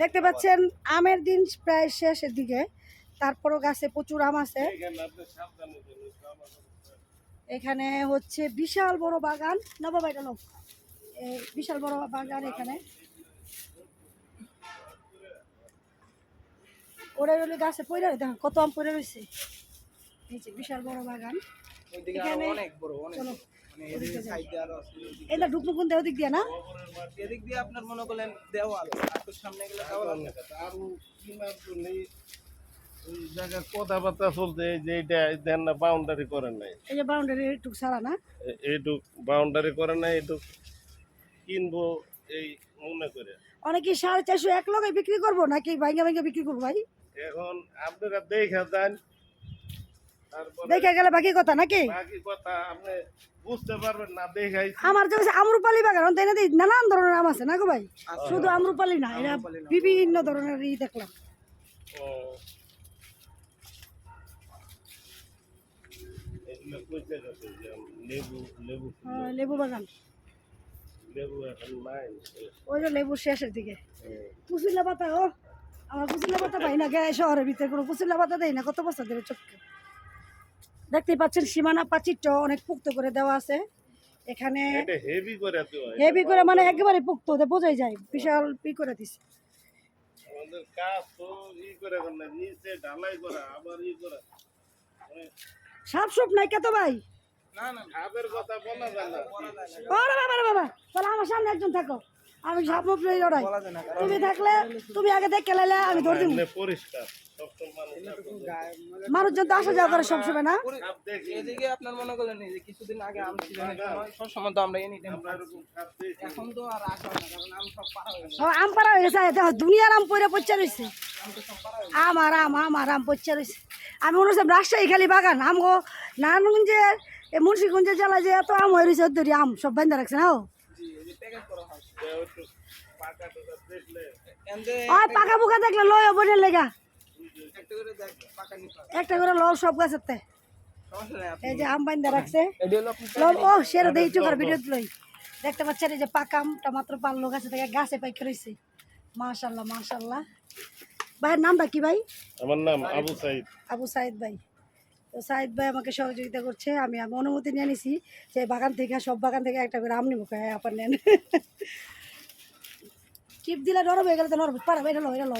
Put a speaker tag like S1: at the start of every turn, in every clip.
S1: দেখতে পাচ্ছেন আমের দিন প্রায় শেষের দিকে। তারপরও গাছে প্রচুর আম আছে। এখানে হচ্ছে বিশাল বড় বাগান। না বাবা এটা লোক বিশাল বড় বাগান এখানে। ওরা রইলে গাছে পড়ে দেখো কত আম পড়ে রয়েছে। বিশাল বড় বাগান। এখানে
S2: অনেক বড় অনেক
S1: চলো। এটা ঢুকবো কোন দেহ দিক দিয়ে না?
S2: এদিক দিয়ে আপনার মনে করলেন দেওয়াল আর তো সামনে গেলে দেওয়াল
S3: আরও ওই জায়গায় কথাবার্তা চলছে যে এইটা দেন না বাউন্ডারি করে নাই।
S1: এই যে বাউন্ডারি ছাড়া না?
S3: এইটুক বাউন্ডারি করে নাই এইটুক কিনবো এই মনে করে।
S1: অনেকে সাড়ে চারশো এক লগে বিক্রি করব নাকি ভাইঙ্গা ভাইঙ্গা বিক্রি করব ভাই?
S3: এখন আপনারা দেখা যান
S1: দেখে গেলে বাকি কথা নাকি?
S3: বাকি কথা আপনি বুঝতে পারবেন না দেখাই
S1: আমার যে আমরুপালি বাগান তাই না নানান ধরনের আম আছে না গো ভাই? শুধু আমরুপালি না বিভিন্ন ধরনের ই দেখলাম।
S3: এগুলো কইতে গেছে যে লেবু
S1: বাগান।
S3: লেবু এখন
S1: ওই যে লেবু শেষের দিকে।
S3: হুম।
S1: পাতা ও। আমার কুচিল্লা পাতা পাই না গায়ে শহরের ভিতরে কোনো কুচিল্লা পাতা দেয় না কত বছর ধরে চোখকে দেখতেই পাচ্ছেন সীমানা প্রাচীরটা অনেক পুক্ত করে দেওয়া আছে। এখানে
S3: হেভি করে
S1: মানে একেবারে পুক্ত বোঝাই যায় বিশাল পি করে দিছে। সাপ সুপ নাই কত ভাই? বাবা বাবা তাহলে আমার সামনে একজন থাকো। আমি সাপ মুখ লই লড়াই। তুমি থাকলে তুমি আগে দেখে লাইলে আমি ধরে দিব
S3: মানুষ।
S2: গায়ে মানে
S1: মানুষজন তো আসা যাওয়া করে সবসময় না?
S2: এদিকে আপনার মনে করলেন যে কিছুদিন আগে আম সময় সব সময় তো আমরা এনি এখন তো আর আসা না কারণ আম সব পাড়া হয়ে গেছে।
S1: আম পাড়া হয়ে গেছে দেখো দুনিয়ার আম পরে পচা রয়েছে আম আর আম আম আর আম পচা রয়েছে আমি মনে হচ্ছে রাজশাহী খালি বাগান আম গো নারায়ণগঞ্জের এই মুন্সিগঞ্জের জেলায় যে এত আম হয়ে রয়েছে ওদের আম সব বান্ধা রাখছে না
S3: পাকা দেখলে
S1: পাকা লয় বোনের লেগা।
S2: একটা করে
S1: লও সব গাছের এই যে আম রাখছে।
S2: এডি হলো
S1: ও সেরা দেই চোখার ভিডিও লই দেখতে পাচ্ছেন এই যে পাকা আমটা মাত্র পারল গাছে থেকে গাছে পাইকে রয়েছে মাশাল্লাহ মাশাল্লাহ। ভাইয়ের নামটা কি ভাই?
S3: আমার নাম আবু সাইদ।
S1: আবু সাইদ ভাই। তো সাইদ ভাই আমাকে সহযোগিতা করছে আমি আমি অনুমতি নিয়ে নিছি যে বাগান থেকে সব বাগান থেকে একটা করে আম নিবো হ্যাঁ আপনার নেন। চিপ দিলে নরম হয়ে গেলে তো নরম পারা এটা লো এটা লো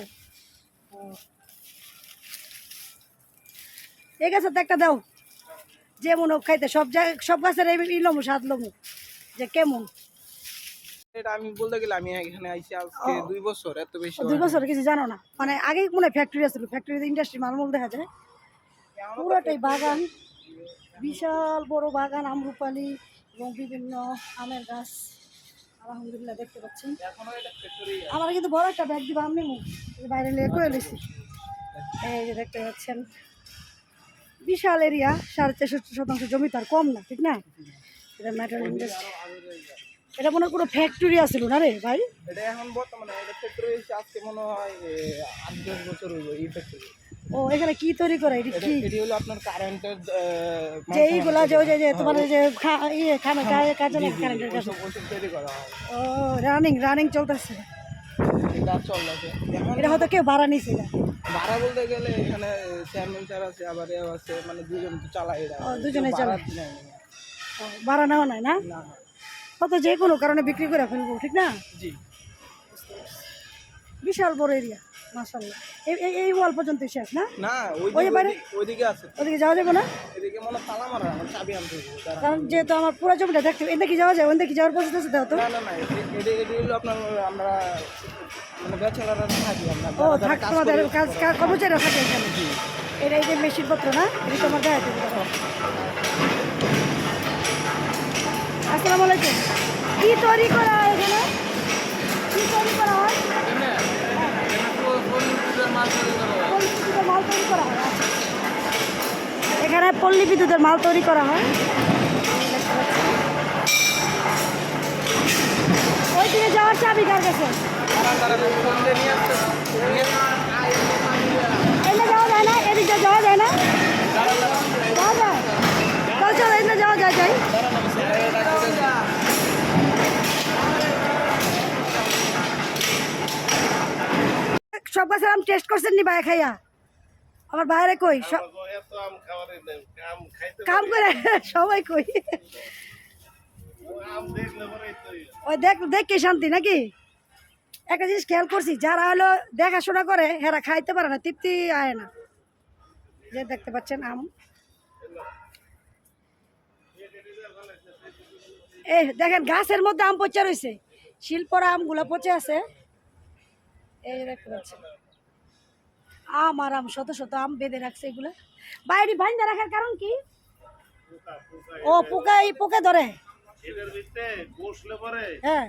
S1: এই গাছের তো একটা দাও যেমন হোক খাইতে সব জায়গায় সব গাছের এই লমু স্বাদ লমু যে কেমন।
S2: এটা আমি বলতে গেলে আমি এখানে আইছি আজকে দুই বছর এত বেশি
S1: দুই বছর কিছু জানো না মানে আগেই মনে ফ্যাক্টরি আছিল ফ্যাক্টরিতে ইন্ডাস্ট্রি মালমূল দেখা যায়। পুরোটাই বাগান। বিশাল বড় বাগান, আমরুপালি এবং বিভিন্ন আমের গাছ। আলহামদুলিল্লাহ, দেখতে পাচ্ছেন। আমার কিন্তু বড় একটা ব্যাগ দিব, আমি বাইরে নিয়ে করে নিছি এই যে দেখতে পাচ্ছেন, বিশাল এরিয়া সাড়ে চারশো শতাংশ জমি তো আর কম না, ঠিক না? এটা ম্যাটার ইন্ডাস্ট্রি এটা মনে কোনো ফ্যাক্টরি আছিল না রে ভাই?
S2: এটা এখন বর্তমানে, এটা ফ্যাক্টরি আজকে মনে হয় আট দশ বছর হইব এই ফ্যাক্টরি
S1: ও এখানে কি তৈরি করে? এটা কি?
S2: এটি হলো আপনার কারেন্টের
S1: যে এইগুলা যে ওই যে- তোমার যে খা- ইয়ে খানা গায়ে কাজে লাগে কারেন্টের কাছে।
S2: তৈরি করা হয়।
S1: ও রানিং রানিং চলতেছে।
S2: এটা এখন
S1: এটা হয়তো কেউ ভাড়া নিছে না।
S2: ভাড়া বলতে গেলে এখানে চেয়ারম্যান স্যার আছে আবার এও আছে মানে দুজন তো চালায়
S1: ও, দুজনে চালায়।
S2: ভাড়া
S1: নেওয়া নাই না? হয়তো যে কোনো কারণে বিক্রি করে ফেলব ঠিক না?
S2: জি।
S1: বিশাল বড় এরিয়া মাসাল্লাহ এই এই- এই ওয়াল পর্যন্ত শেষ না?
S2: না ওই
S1: ওই বাড়ি?
S2: ওইদিকে আছে।
S1: ওদিকে যাওয়া যাবে না?
S2: এদিকে মনে হয় তালা মারা আমার চাবি আনতে হবে দাঁড়ান।
S1: কারণ যেহেতু আমার পুরো জমিটা দেখতে এদিকে কি যাওয়া যায় ওদিকে যাওয়ার প্রসেস আছে তো
S2: না না না এটি- এটি এটি হলো আপনার আমরা মানে ব্যাচেলাররা থাকি আমরা
S1: ও
S2: যারা- যারা
S1: থাক তোমাদের কাজ কাজ- কর্মচারীরা থাকে এখানে। এটা এই যে মেশিনপত্র না? এটা তোমার গায়ে আসসালামু আলাইকুম। কি তৈরি করা হয় এখানে? কি তৈরি করা হয় পল্লী বিদ্যুতের মাল তৈরি করা হয় আচ্ছা। এখানে পল্লী বিদ্যুতের মাল তৈরি করা হয়। ওই দিকে যাওয়ার চাবি কার কাছে? এনে যাওয়া যায় না যাওয়া যায় না। যাওয়া যায়। সব গাছের আম টেস্ট করছেন নি ভাই খাইয়া? আমার বাইরে কই? কাম করে সবাই কই?
S3: ইয়ে।
S1: ওই দেখ দেখে শান্তি নাকি? একটা জিনিস খেয়াল করছি যারা হলো দেখাশোনা করে হেরা খাইতে পারে না তৃপ্তি আয় না। যে দেখতে পাচ্ছেন আম। এই দেখেন গাছের মধ্যে আম পচে রয়েছে শিল্পরা আমগুলো পচে আছে। এই দেখতে পাচ্ছেন। আম আর আম শত শত আম বেঁধে রাখছে এগুলো। বাইরে বাইন্দে রাখার কারণ কি। ও পোকা এই পোকা ধরে। হ্যাঁ।